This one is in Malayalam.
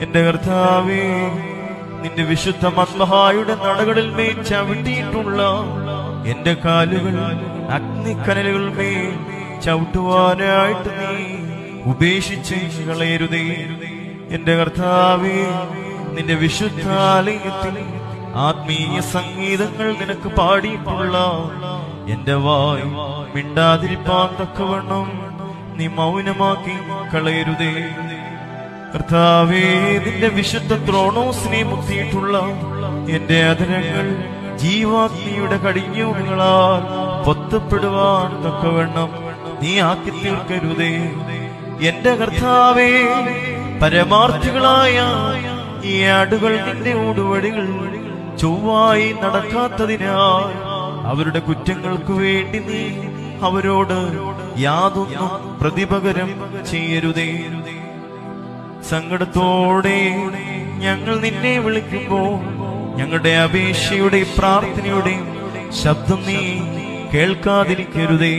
എന്റെ കർത്താവേ നിന്റെ വിശുദ്ധ മത്മഹായുടെ നടകളിൽ മേൽ ചവിട്ടിയിട്ടുള്ള എന്റെ കാലുകൾ അഗ്നിക്കനലുകൾ മേൽ ചവിട്ടുവാനായിട്ട് നീ ഉപേക്ഷിച്ച് കളയരുതേ. എന്റെ കർത്താവേ നിന്റെ വിശുദ്ധാലയത്തിൽ ആത്മീയ സംഗീതങ്ങൾ നിനക്ക് പാടിയിട്ടുള്ള എന്റെ വായ് മിണ്ടാതിരിപ്പാൻ തക്കവണ്ണം നീ മൗനമാക്കി കളയരുതേ. കർത്താവേ വിശുദ്ധ ത്രോണോസിനെ മുത്തിയിട്ടുള്ള എന്റെ അധരങ്ങൾ ജീവാഗ്നിയുടെ കടിഞ്ഞൂണുകളാൽ പൊത്തപ്പെടുവാൻ തക്കവണ്ണം നീ ആക്കി തീർക്കരുതേ എന്റെ കർത്താവേ പരമാർത്ഥികളായ ഈ ആടുകൾ നിന്റെ ഊടുവടികൾ ചൊവ്വായി നടക്കാത്തതിനാൽ അവരുടെ കുറ്റങ്ങൾക്ക് വേണ്ടി നീ അവരോട് യാതൊന്നും പ്രതിപകരം ചെയ്യരുതേ. സങ്കടത്തോടെ ഞങ്ങൾ നിന്നെ വിളിക്കുമ്പോൾ ഞങ്ങളുടെ അപേക്ഷയുടെ പ്രാർത്ഥനയുടെ ശബ്ദം നീ കേൾക്കാതിരിക്കരുതേ.